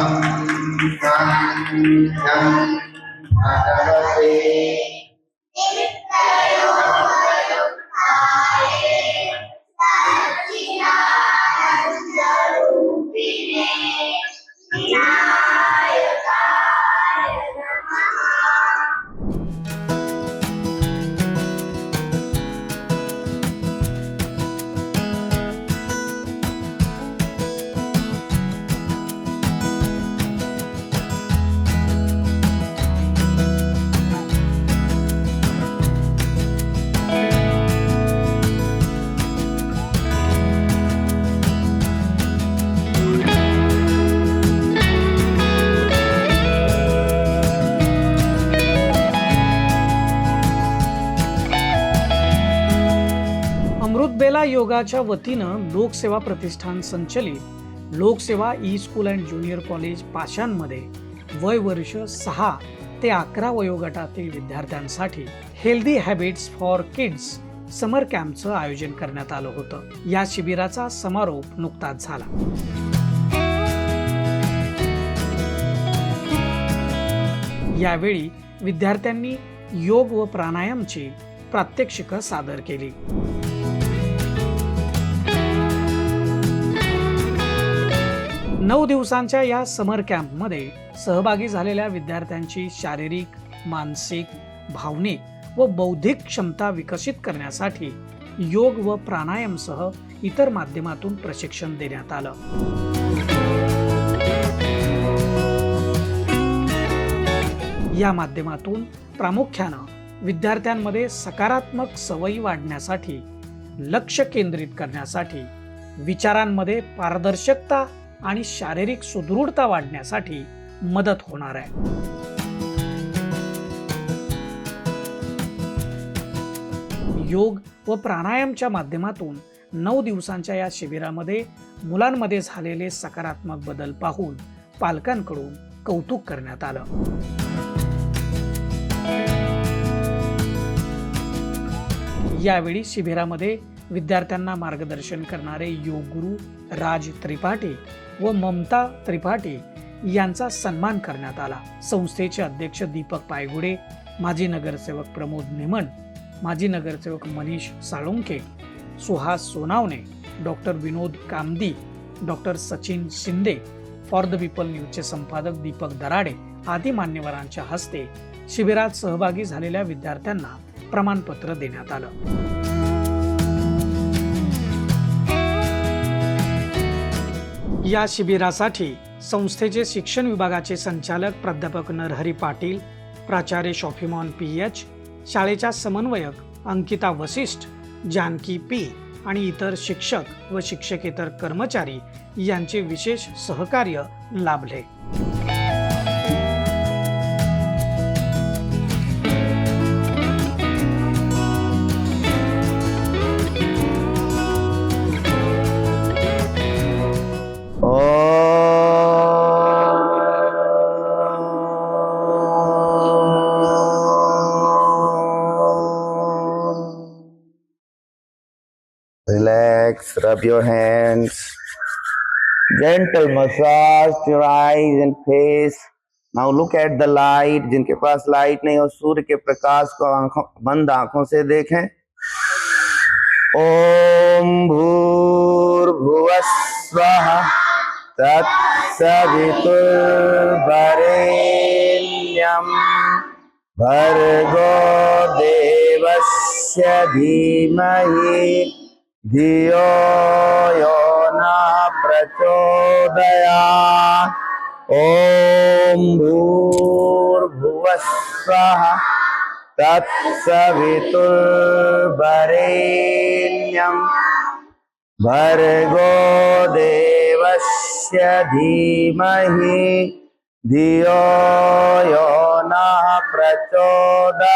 Thank you. अमृतबेला योगाच्या वतीनं लोकसेवा प्रतिष्ठान संचलित Lokseva E school and junior college पाशांमध्ये वय वर्ष सहा ते अकरा वयोगटातील विद्यार्थ्यांसाठी healthy habits for kids summer कॅम्पचं आयोजन करण्यात आलं होतं. या शिबिराचा समारोप नुकताच झाला. यावेळी विद्यार्थ्यांनी योग व प्राणायामची प्रात्यक्षिकं सादर केली. नऊ दिवसांच्या या समर कॅम्पमध्ये सहभागी झालेल्या विद्यार्थ्यांची शारीरिक मानसिक भावनिक व बौद्धिक क्षमता विकसित करण्यासाठी योग व प्राणायामसह इतर माध्यमातून प्रशिक्षण देण्यात आलं. या माध्यमातून प्रामुख्यानं विद्यार्थ्यांमध्ये सकारात्मक सवयी वाढण्यासाठी लक्ष केंद्रित करण्यासाठी विचारांमध्ये पारदर्शकता आणि शारीरिक सुदृढता वाढण्यासाठी मदत होणार आहे. योग व प्राणायामच्या माध्यमातून नऊ दिवसांच्या या शिबिरामध्ये मुलांमध्ये झालेले सकारात्मक बदल पाहून पालकांकडून कौतुक करण्यात आलं. यावेळी शिबिरामध्ये विद्यार्थ्यांना मार्गदर्शन करणारे योग गुरु राज त्रिपाठी व ममता त्रिपाठी यांचा सन्मान करण्यात आला. संस्थेचे अध्यक्ष दीपक पायगुडे माजी नगरसेवक प्रमोद निमन माजी नगरसेवक Manish Salunke Suhas Sonawane doctor Vinod Kamdi doctor Sachin Shinde for the people न्यूजचे संपादक दीपक दराडे आदी मान्यवरांच्या हस्ते शिबिरात सहभागी झालेल्या विद्यार्थ्यांना प्रमाणपत्र देण्यात आलं. या शिबिरासाठी संस्थेचे शिक्षण विभागाचे संचालक प्राध्यापक नरहरी पाटील प्राचार्य शॉफिमॉन पी एच शाळेच्या समन्वयक अंकिता वसिष्ठ जानकी पी आणि इतर शिक्षक व शिक्षकेतर कर्मचारी यांचे विशेष सहकार्य लाभले. Relax, rub your hands. Gentle massage to your eyes and face. Now look at the light. जिनके पास लाइट नहीं हो सूर्य के प्रकाश को आँखों बंद आँखों से देखें ओम भूर्भुवः स्वः तत्सवितुर्वरेण्यं भर्गो देवस्य धीमहि धियो यो न प्रचोदया। ॐ भूर्भुवः स्वः तत्सवितुर्वरेण्यं भर्गो देवस्य धीमहि। धियो यो नः प्रचोदयात्।